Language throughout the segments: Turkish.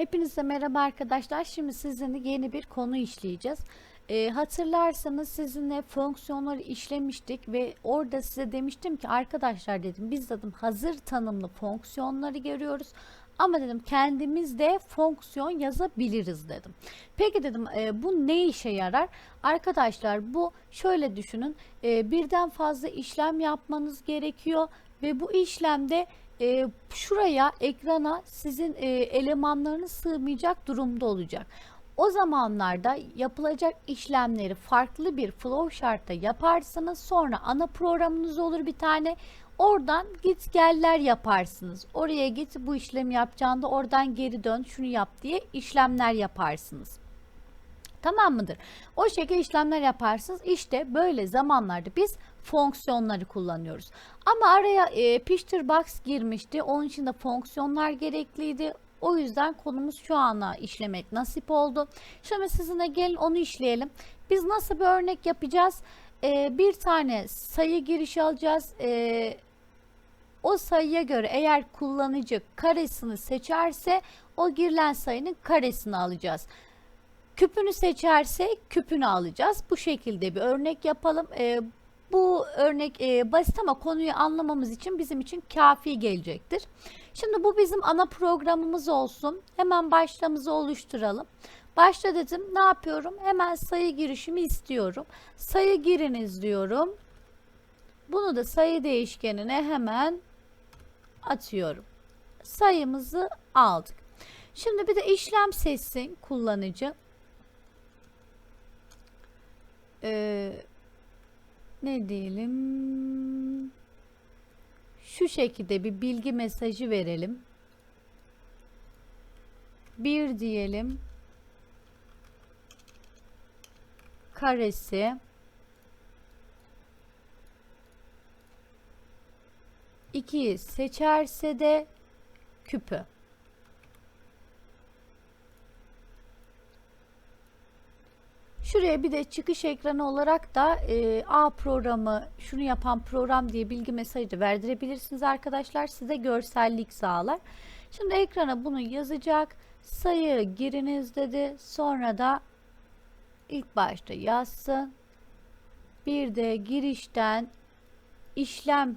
Hepinize merhaba arkadaşlar. Şimdi sizinle yeni bir konu işleyeceğiz. Ee, hatırlarsanız sizinle fonksiyonları işlemiştik ve orada size demiştim ki arkadaşlar dedim biz dedim hazır tanımlı fonksiyonları görüyoruz. Ama dedim kendimiz de fonksiyon yazabiliriz dedim. Peki dedim e, bu ne işe yarar? Arkadaşlar bu şöyle düşünün e, birden fazla işlem yapmanız gerekiyor ve bu işlemde e, şuraya ekrana sizin e, elemanlarınız sığmayacak durumda olacak. O zamanlarda yapılacak işlemleri farklı bir flowchart'ta yaparsınız. Sonra ana programınız olur bir tane. Oradan git geller yaparsınız. Oraya git bu işlemi yapacağında oradan geri dön şunu yap diye işlemler yaparsınız. Tamam mıdır? O şekilde işlemler yaparsınız. İşte böyle zamanlarda biz fonksiyonları kullanıyoruz. Ama araya e, picture box girmişti. Onun için de fonksiyonlar gerekliydi. O yüzden konumuz şu ana işlemek nasip oldu. Şimdi sizinle gelin onu işleyelim. Biz nasıl bir örnek yapacağız? E, bir tane sayı girişi alacağız. E, o sayıya göre eğer kullanıcı karesini seçerse o girilen sayının karesini alacağız. Küpünü seçerse küpünü alacağız. Bu şekilde bir örnek yapalım. Ee, bu örnek e, basit ama konuyu anlamamız için bizim için kafi gelecektir. Şimdi bu bizim ana programımız olsun. Hemen başlamızı oluşturalım. Başla dedim. Ne yapıyorum? Hemen sayı girişimi istiyorum. Sayı giriniz diyorum. Bunu da sayı değişkenine hemen atıyorum. Sayımızı aldık. Şimdi bir de işlem seçsin kullanıcı. Ee, ne diyelim? Şu şekilde bir bilgi mesajı verelim. Bir diyelim. Karesi. İkiyi seçerse de küpü. Şuraya bir de çıkış ekranı olarak da e, A programı şunu yapan program diye bilgi mesajı verdirebilirsiniz arkadaşlar. Size görsellik sağlar. Şimdi ekrana bunu yazacak. Sayı giriniz dedi. Sonra da ilk başta yazsın. Bir de girişten işlem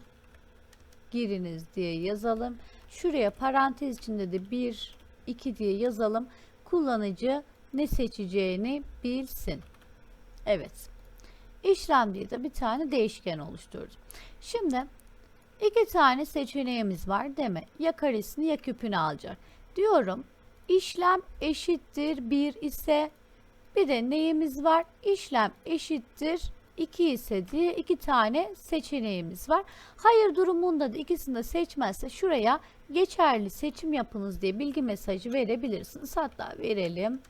giriniz diye yazalım. Şuraya parantez içinde de 1 2 diye yazalım. Kullanıcı ne seçeceğini bilsin. Evet. İşlem diye de bir tane değişken oluşturdum. Şimdi iki tane seçeneğimiz var değil mi? Ya karesini ya küpünü alacak. Diyorum işlem eşittir 1 ise bir de neyimiz var? İşlem eşittir 2 ise diye iki tane seçeneğimiz var. Hayır durumunda da ikisini de seçmezse şuraya geçerli seçim yapınız diye bilgi mesajı verebilirsiniz. Hatta verelim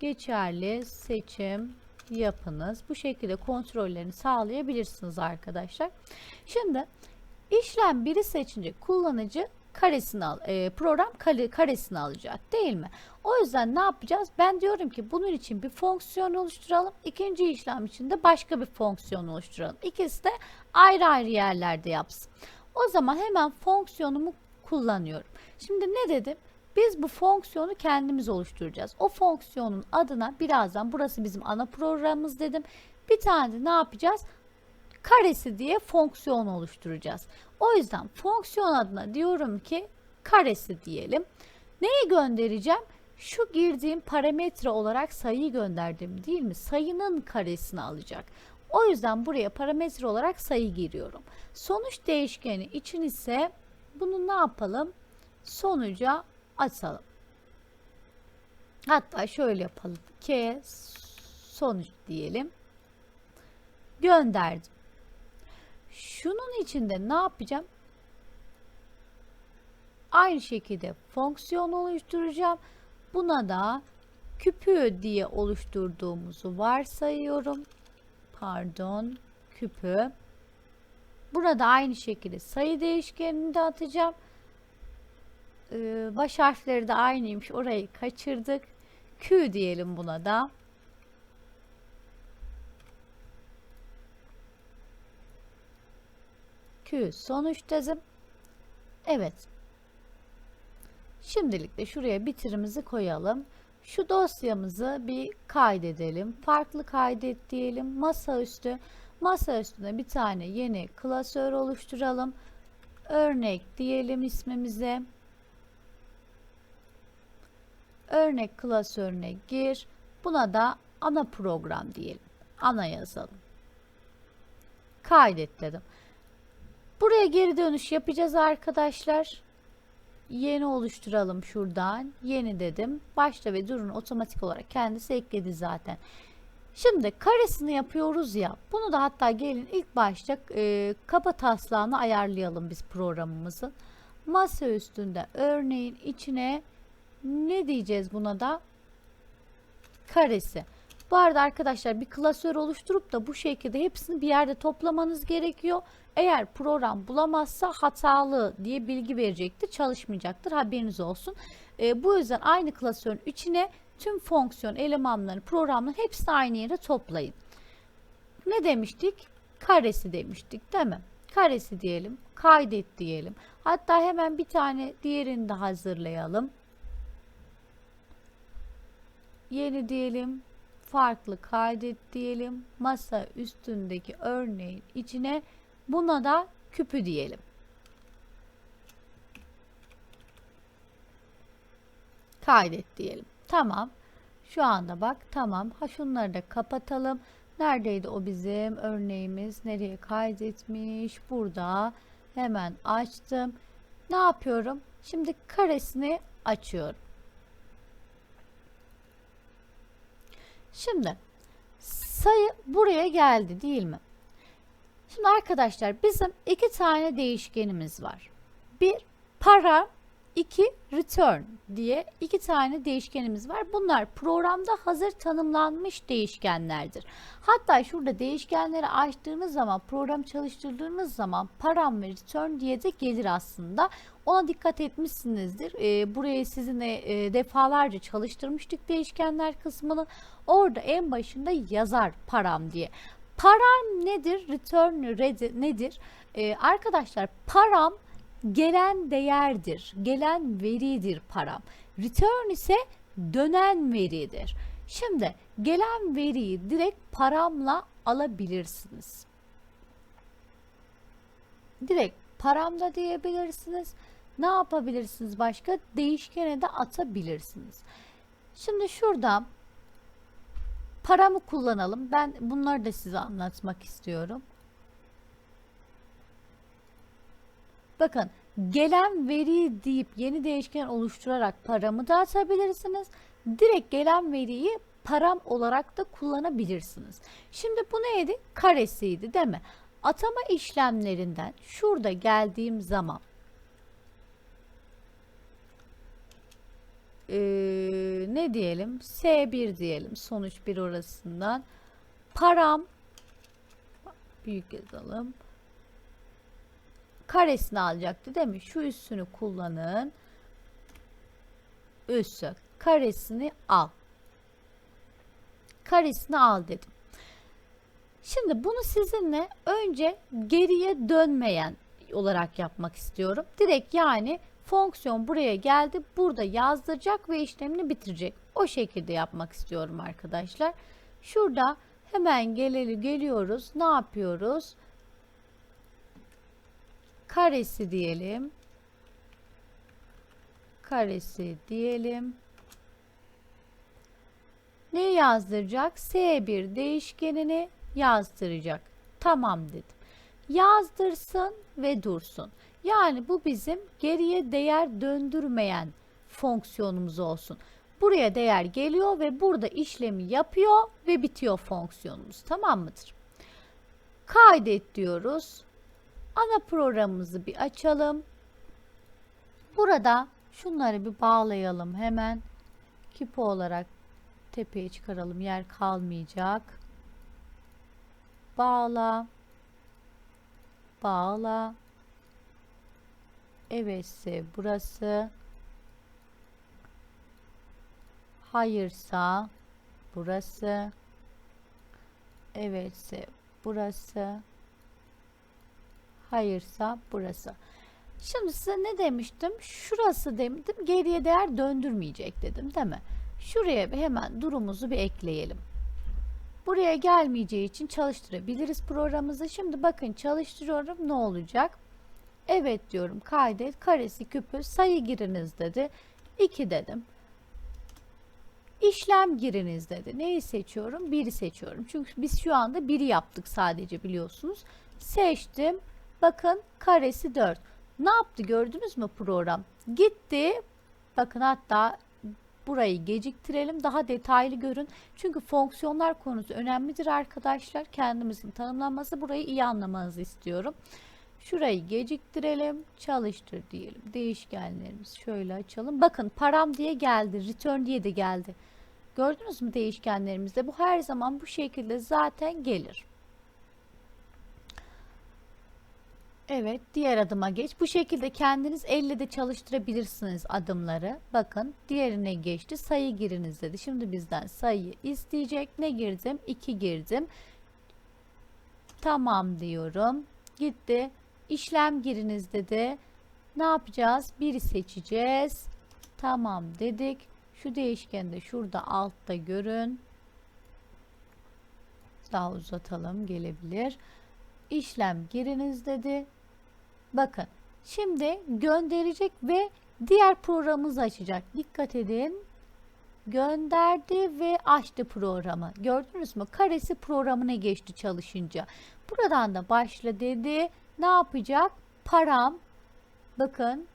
geçerli seçim yapınız. Bu şekilde kontrollerini sağlayabilirsiniz arkadaşlar. Şimdi işlem biri seçince kullanıcı karesini al, e, program kare, karesini alacak değil mi? O yüzden ne yapacağız? Ben diyorum ki bunun için bir fonksiyon oluşturalım. İkinci işlem için de başka bir fonksiyon oluşturalım. İkisi de ayrı ayrı yerlerde yapsın. O zaman hemen fonksiyonumu kullanıyorum. Şimdi ne dedim? Biz bu fonksiyonu kendimiz oluşturacağız. O fonksiyonun adına birazdan burası bizim ana programımız dedim. Bir tane de ne yapacağız? Karesi diye fonksiyon oluşturacağız. O yüzden fonksiyon adına diyorum ki karesi diyelim. Neyi göndereceğim? Şu girdiğim parametre olarak sayıyı gönderdim değil mi? Sayının karesini alacak. O yüzden buraya parametre olarak sayı giriyorum. Sonuç değişkeni için ise bunu ne yapalım? Sonuca açalım. Hatta şöyle yapalım. K sonuç diyelim. Gönderdim. Şunun içinde ne yapacağım? Aynı şekilde fonksiyon oluşturacağım. Buna da küpü diye oluşturduğumuzu varsayıyorum. Pardon, küpü. Burada aynı şekilde sayı değişkenini de atacağım. Ee, baş harfleri de aynıymış. Orayı kaçırdık. Q diyelim buna da. Q sonuç dedim. Evet. Şimdilik de şuraya bitirimizi koyalım. Şu dosyamızı bir kaydedelim. Farklı kaydet diyelim. Masaüstü. Masa üstüne bir tane yeni klasör oluşturalım. Örnek diyelim ismimize. Örnek klasörüne gir. Buna da ana program diyelim. Ana yazalım. Kaydet dedim. Buraya geri dönüş yapacağız arkadaşlar. Yeni oluşturalım şuradan. Yeni dedim. Başta ve durun otomatik olarak kendisi ekledi zaten. Şimdi karesini yapıyoruz ya. Bunu da hatta gelin ilk başta e, kaba taslağını ayarlayalım biz programımızın. Masa üstünde örneğin içine ne diyeceğiz buna da? Karesi. Bu arada arkadaşlar bir klasör oluşturup da bu şekilde hepsini bir yerde toplamanız gerekiyor. Eğer program bulamazsa hatalı diye bilgi verecektir, çalışmayacaktır. Haberiniz olsun. E, bu yüzden aynı klasörün içine tüm fonksiyon elemanlarını, programların hepsini aynı yere toplayın. Ne demiştik? Karesi demiştik değil mi? Karesi diyelim, kaydet diyelim. Hatta hemen bir tane diğerini de hazırlayalım. Yeni diyelim, farklı kaydet diyelim. Masa üstündeki örneğin içine buna da küpü diyelim. Kaydet diyelim. Tamam. Şu anda bak tamam. Ha şunları da kapatalım. Neredeydi o bizim örneğimiz? Nereye kaydetmiş? Burada. Hemen açtım. Ne yapıyorum? Şimdi karesini açıyorum. Şimdi sayı buraya geldi değil mi? Şimdi arkadaşlar bizim iki tane değişkenimiz var. Bir para 2 return diye iki tane değişkenimiz var. Bunlar programda hazır tanımlanmış değişkenlerdir. Hatta şurada değişkenleri açtığınız zaman, program çalıştırdığınız zaman param ve return diye de gelir aslında. Ona dikkat etmişsinizdir. E, burayı sizinle e, defalarca çalıştırmıştık değişkenler kısmını. Orada en başında yazar param diye. Param nedir? Return nedir? Ee, arkadaşlar param gelen değerdir, gelen veridir param. Return ise dönen veridir. Şimdi gelen veriyi direkt paramla alabilirsiniz. Direkt paramda diyebilirsiniz. Ne yapabilirsiniz başka? Değişkene de atabilirsiniz. Şimdi şurada paramı kullanalım. Ben bunları da size anlatmak istiyorum. Bakın gelen veri deyip yeni değişken oluşturarak paramı da atabilirsiniz. Direkt gelen veriyi param olarak da kullanabilirsiniz. Şimdi bu neydi? Karesiydi değil mi? Atama işlemlerinden şurada geldiğim zaman ee, ne diyelim? S1 diyelim. Sonuç bir orasından. Param büyük yazalım karesini alacaktı değil mi? Şu üssünü kullanın. Üssü. Karesini al. Karesini al dedim. Şimdi bunu sizinle önce geriye dönmeyen olarak yapmak istiyorum. Direkt yani fonksiyon buraya geldi. Burada yazdıracak ve işlemini bitirecek. O şekilde yapmak istiyorum arkadaşlar. Şurada hemen geleli geliyoruz. Ne yapıyoruz? karesi diyelim. Karesi diyelim. Ne yazdıracak? S1 değişkenini yazdıracak. Tamam dedim. Yazdırsın ve dursun. Yani bu bizim geriye değer döndürmeyen fonksiyonumuz olsun. Buraya değer geliyor ve burada işlemi yapıyor ve bitiyor fonksiyonumuz. Tamam mıdır? Kaydet diyoruz. Ana programımızı bir açalım. Burada şunları bir bağlayalım hemen. Kipo olarak tepeye çıkaralım. Yer kalmayacak. Bağla. Bağla. Evetse burası. Hayırsa burası. Evetse burası hayırsa burası. Şimdi size ne demiştim? Şurası demiştim. Geriye değer döndürmeyecek dedim değil mi? Şuraya hemen durumuzu bir ekleyelim. Buraya gelmeyeceği için çalıştırabiliriz programımızı. Şimdi bakın çalıştırıyorum ne olacak? Evet diyorum kaydet karesi küpü sayı giriniz dedi. 2 dedim. İşlem giriniz dedi. Neyi seçiyorum? 1'i seçiyorum. Çünkü biz şu anda 1'i yaptık sadece biliyorsunuz. Seçtim. Bakın karesi 4. Ne yaptı gördünüz mü program? Gitti. Bakın hatta burayı geciktirelim. Daha detaylı görün. Çünkü fonksiyonlar konusu önemlidir arkadaşlar. Kendimizin tanımlanması burayı iyi anlamanızı istiyorum. Şurayı geciktirelim. Çalıştır diyelim. Değişkenlerimiz şöyle açalım. Bakın param diye geldi. Return diye de geldi. Gördünüz mü değişkenlerimizde? Bu her zaman bu şekilde zaten gelir. Evet, diğer adıma geç. Bu şekilde kendiniz elle de çalıştırabilirsiniz adımları. Bakın, diğerine geçti. Sayı giriniz dedi. Şimdi bizden sayıyı isteyecek. Ne girdim? 2 girdim. Tamam diyorum. Gitti. İşlem giriniz dedi. Ne yapacağız? Biri seçeceğiz. Tamam dedik. Şu değişkeni de şurada altta görün. Daha uzatalım gelebilir. İşlem giriniz dedi. Bakın şimdi gönderecek ve diğer programımızı açacak. Dikkat edin. Gönderdi ve açtı programı. Gördünüz mü? Karesi programına geçti çalışınca. Buradan da başla dedi. Ne yapacak? Param. Bakın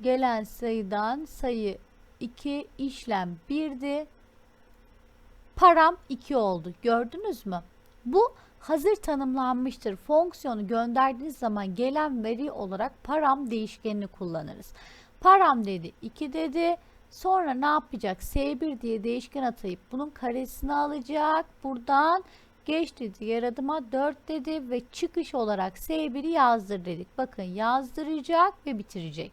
gelen sayıdan sayı 2 işlem 1'di. Param 2 oldu. Gördünüz mü? Bu hazır tanımlanmıştır. Fonksiyonu gönderdiğiniz zaman gelen veri olarak param değişkenini kullanırız. Param dedi 2 dedi. Sonra ne yapacak? S1 diye değişken atayıp bunun karesini alacak. Buradan geçti diğer adıma 4 dedi ve çıkış olarak S1'i yazdır dedik. Bakın yazdıracak ve bitirecek.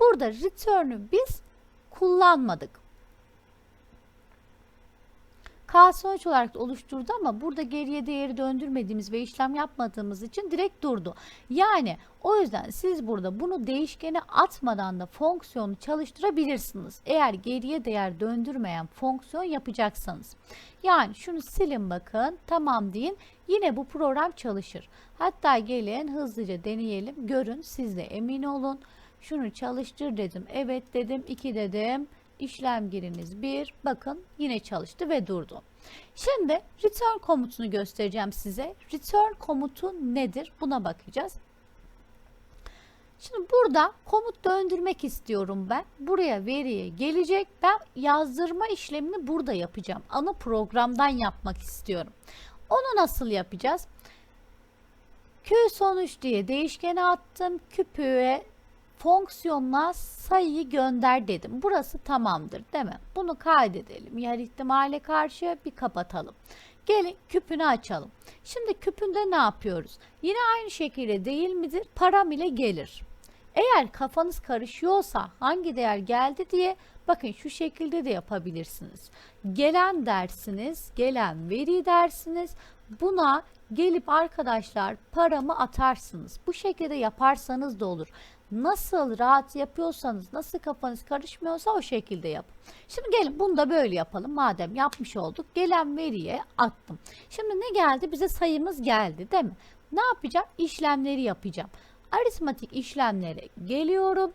Burada return'ü biz kullanmadık. Sonuç olarak oluşturdu ama burada geriye değeri döndürmediğimiz ve işlem yapmadığımız için direkt durdu. Yani o yüzden siz burada bunu değişkene atmadan da fonksiyonu çalıştırabilirsiniz. Eğer geriye değer döndürmeyen fonksiyon yapacaksanız. Yani şunu silin bakın tamam deyin yine bu program çalışır. Hatta gelin hızlıca deneyelim görün siz de emin olun. Şunu çalıştır dedim evet dedim 2 dedim işlem giriniz 1. Bakın yine çalıştı ve durdu. Şimdi return komutunu göstereceğim size. Return komutu nedir? Buna bakacağız. Şimdi burada komut döndürmek istiyorum ben. Buraya veriye gelecek. Ben yazdırma işlemini burada yapacağım. Ana programdan yapmak istiyorum. Onu nasıl yapacağız? Q sonuç diye değişkene attım. Küpüğe fonksiyonla sayıyı gönder dedim. Burası tamamdır değil mi? Bunu kaydedelim. Yer ihtimale karşı bir kapatalım. Gelin küpünü açalım. Şimdi küpünde ne yapıyoruz? Yine aynı şekilde değil midir? Param ile gelir. Eğer kafanız karışıyorsa hangi değer geldi diye bakın şu şekilde de yapabilirsiniz. Gelen dersiniz, gelen veri dersiniz. Buna gelip arkadaşlar paramı atarsınız. Bu şekilde yaparsanız da olur. Nasıl rahat yapıyorsanız, nasıl kafanız karışmıyorsa o şekilde yap. Şimdi gelin bunu da böyle yapalım. Madem yapmış olduk. Gelen veriye attım. Şimdi ne geldi? Bize sayımız geldi değil mi? Ne yapacağım? İşlemleri yapacağım. Aritmatik işlemlere geliyorum.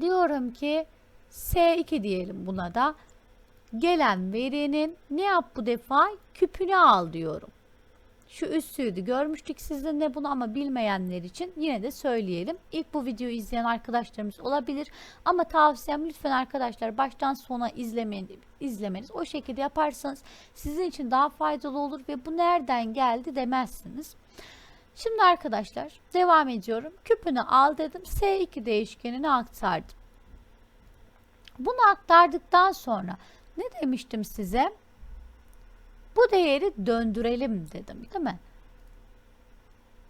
Diyorum ki S2 diyelim buna da. Gelen verinin ne yap bu defa? Küpünü al diyorum. Şu üssüydü. Görmüştük sizinle bunu ama bilmeyenler için yine de söyleyelim. İlk bu videoyu izleyen arkadaşlarımız olabilir. Ama tavsiyem lütfen arkadaşlar baştan sona izlemeyin, izlemeniz. O şekilde yaparsanız sizin için daha faydalı olur ve bu nereden geldi demezsiniz. Şimdi arkadaşlar devam ediyorum. Küpünü al dedim. S2 değişkenini aktardım. Bunu aktardıktan sonra ne demiştim size? bu değeri döndürelim dedim değil mi?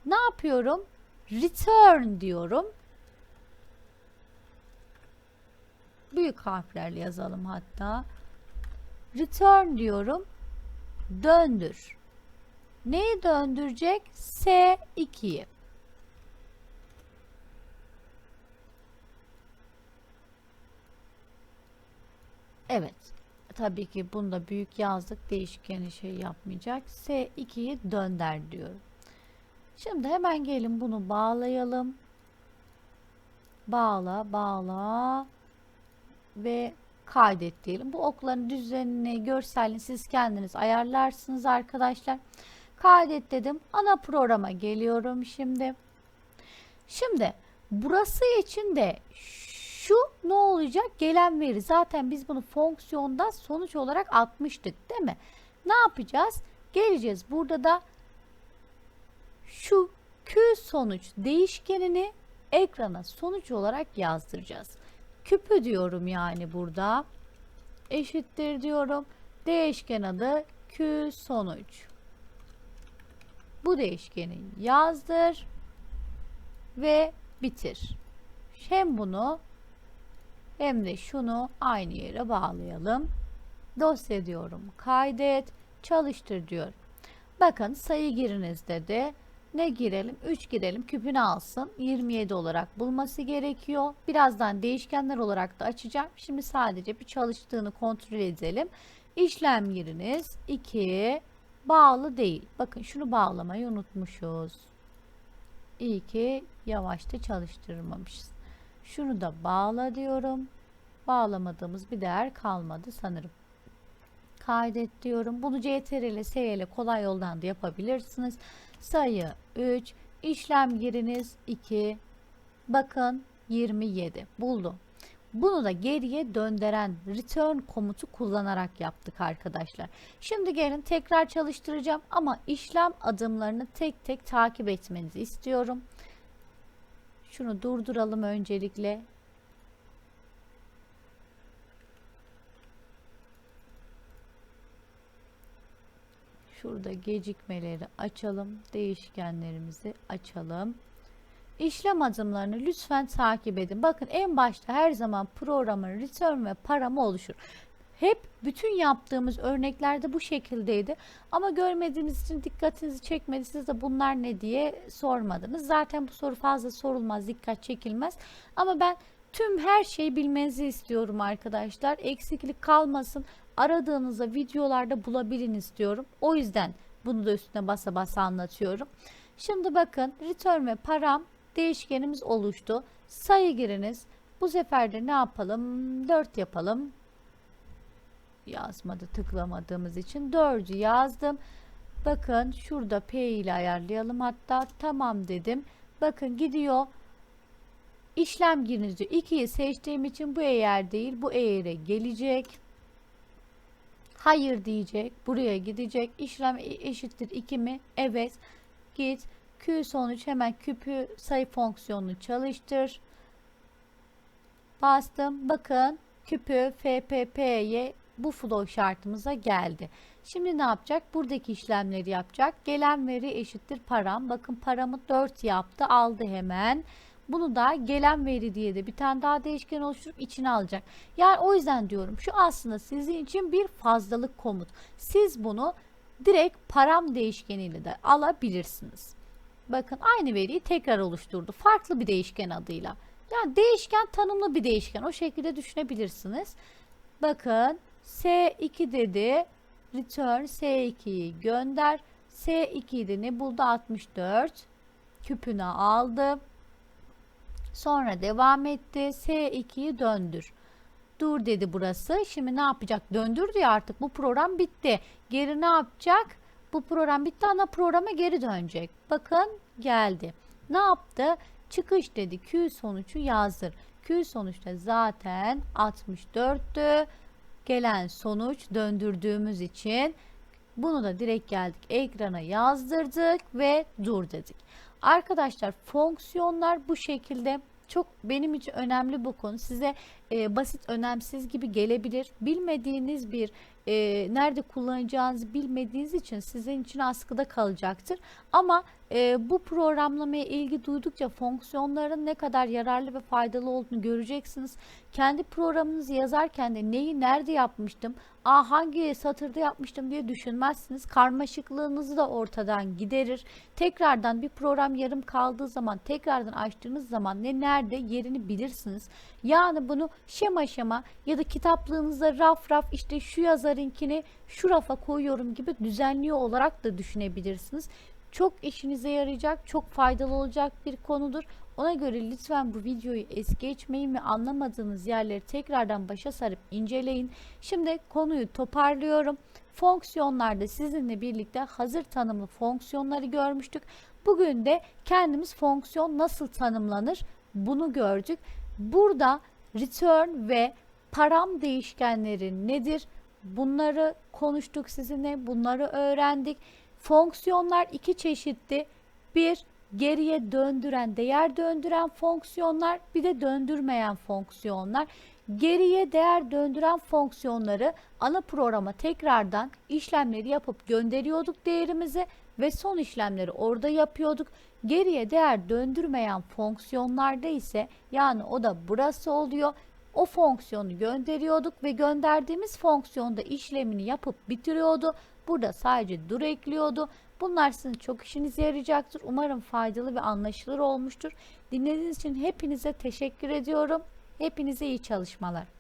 Ne yapıyorum? Return diyorum. Büyük harflerle yazalım hatta. Return diyorum. Döndür. Neyi döndürecek? S2'yi. Evet. Tabii ki bunu da büyük yazdık. Değişkeni şey yapmayacak. S2'yi dönder diyorum. Şimdi hemen gelin bunu bağlayalım. Bağla, bağla ve kaydet diyelim. Bu okların düzenini, görselini siz kendiniz ayarlarsınız arkadaşlar. Kaydet dedim. Ana programa geliyorum şimdi. Şimdi burası için de ne olacak? Gelen veri. Zaten biz bunu fonksiyonda sonuç olarak atmıştık değil mi? Ne yapacağız? Geleceğiz. Burada da şu Q sonuç değişkenini ekrana sonuç olarak yazdıracağız. Küpü diyorum yani burada. Eşittir diyorum. Değişken adı Q sonuç. Bu değişkeni yazdır ve bitir. Hem bunu hem de şunu aynı yere bağlayalım. Dosya diyorum. Kaydet, çalıştır diyorum. Bakın sayı giriniz dedi. Ne girelim? 3 girelim. Küpünü alsın. 27 olarak bulması gerekiyor. Birazdan değişkenler olarak da açacağım. Şimdi sadece bir çalıştığını kontrol edelim. İşlem giriniz 2 bağlı değil. Bakın şunu bağlamayı unutmuşuz. İyi ki yavaşta çalıştırmamışız. Şunu da bağla diyorum. Bağlamadığımız bir değer kalmadı sanırım. Kaydet diyorum. Bunu CTRL ile S ile kolay yoldan da yapabilirsiniz. Sayı 3, işlem giriniz 2. Bakın 27 buldu. Bunu da geriye döndüren return komutu kullanarak yaptık arkadaşlar. Şimdi gelin tekrar çalıştıracağım ama işlem adımlarını tek tek takip etmenizi istiyorum. Şunu durduralım öncelikle. Şurada gecikmeleri açalım. Değişkenlerimizi açalım. İşlem adımlarını lütfen takip edin. Bakın en başta her zaman programın return ve paramı oluşur. Hep bütün yaptığımız örneklerde bu şekildeydi. Ama görmediğiniz için dikkatinizi çekmedi. Siz de bunlar ne diye sormadınız. Zaten bu soru fazla sorulmaz, dikkat çekilmez. Ama ben tüm her şeyi bilmenizi istiyorum arkadaşlar. Eksiklik kalmasın. Aradığınızda videolarda bulabilin istiyorum. O yüzden bunu da üstüne basa basa anlatıyorum. Şimdi bakın return ve param değişkenimiz oluştu. Sayı giriniz. Bu sefer de ne yapalım? 4 yapalım. Yazmadı tıklamadığımız için 4'ü yazdım. Bakın şurada P ile ayarlayalım hatta tamam dedim. Bakın gidiyor. İşlem giriniz diyor. 2'yi seçtiğim için bu eğer değil bu eğere gelecek. Hayır diyecek. Buraya gidecek. İşlem eşittir 2 mi? Evet. Git. Q sonuç hemen küpü sayı fonksiyonunu çalıştır. Bastım. Bakın küpü FPP'ye bu flow şartımıza geldi. Şimdi ne yapacak? Buradaki işlemleri yapacak. Gelen veri eşittir param. Bakın paramı 4 yaptı. Aldı hemen. Bunu da gelen veri diye de bir tane daha değişken oluşturup içine alacak. Yani o yüzden diyorum şu aslında sizin için bir fazlalık komut. Siz bunu direkt param değişkeniyle de alabilirsiniz. Bakın aynı veriyi tekrar oluşturdu. Farklı bir değişken adıyla. Yani değişken tanımlı bir değişken. O şekilde düşünebilirsiniz. Bakın S2 dedi. Return S2'yi gönder. S2'yi de ne buldu? 64. Küpüne aldı. Sonra devam etti. S2'yi döndür. Dur dedi burası. Şimdi ne yapacak? Döndür diyor artık. Bu program bitti. Geri ne yapacak? Bu program bitti. Ana programa geri dönecek. Bakın geldi. Ne yaptı? Çıkış dedi. Q sonucu yazdır. Q sonuçta zaten 64'tü. Gelen sonuç döndürdüğümüz için bunu da direkt geldik ekrana yazdırdık ve dur dedik. Arkadaşlar fonksiyonlar bu şekilde çok benim için önemli bu konu. Size e, basit, önemsiz gibi gelebilir. Bilmediğiniz bir e, nerede kullanacağınızı bilmediğiniz için sizin için askıda kalacaktır. Ama e, bu programlamaya ilgi duydukça fonksiyonların ne kadar yararlı ve faydalı olduğunu göreceksiniz. Kendi programınızı yazarken de neyi nerede yapmıştım, aa hangi satırda yapmıştım diye düşünmezsiniz. Karmaşıklığınızı da ortadan giderir. Tekrardan bir program yarım kaldığı zaman tekrardan açtığınız zaman ne nerede yerini bilirsiniz. Yani bunu şema şema ya da kitaplığınızda raf raf işte şu yazarınkini şu rafa koyuyorum gibi düzenliyor olarak da düşünebilirsiniz. Çok işinize yarayacak, çok faydalı olacak bir konudur. Ona göre lütfen bu videoyu es geçmeyin ve anlamadığınız yerleri tekrardan başa sarıp inceleyin. Şimdi konuyu toparlıyorum. Fonksiyonlarda sizinle birlikte hazır tanımlı fonksiyonları görmüştük. Bugün de kendimiz fonksiyon nasıl tanımlanır bunu gördük. Burada return ve param değişkenleri nedir? Bunları konuştuk sizinle, bunları öğrendik. Fonksiyonlar iki çeşitti. Bir, geriye döndüren, değer döndüren fonksiyonlar, bir de döndürmeyen fonksiyonlar. Geriye değer döndüren fonksiyonları ana programa tekrardan işlemleri yapıp gönderiyorduk değerimizi ve son işlemleri orada yapıyorduk. Geriye değer döndürmeyen fonksiyonlarda ise yani o da burası oluyor. O fonksiyonu gönderiyorduk ve gönderdiğimiz fonksiyonda işlemini yapıp bitiriyordu. Burada sadece dur ekliyordu. Bunlar sizin çok işinize yarayacaktır. Umarım faydalı ve anlaşılır olmuştur. Dinlediğiniz için hepinize teşekkür ediyorum. Hepinize iyi çalışmalar.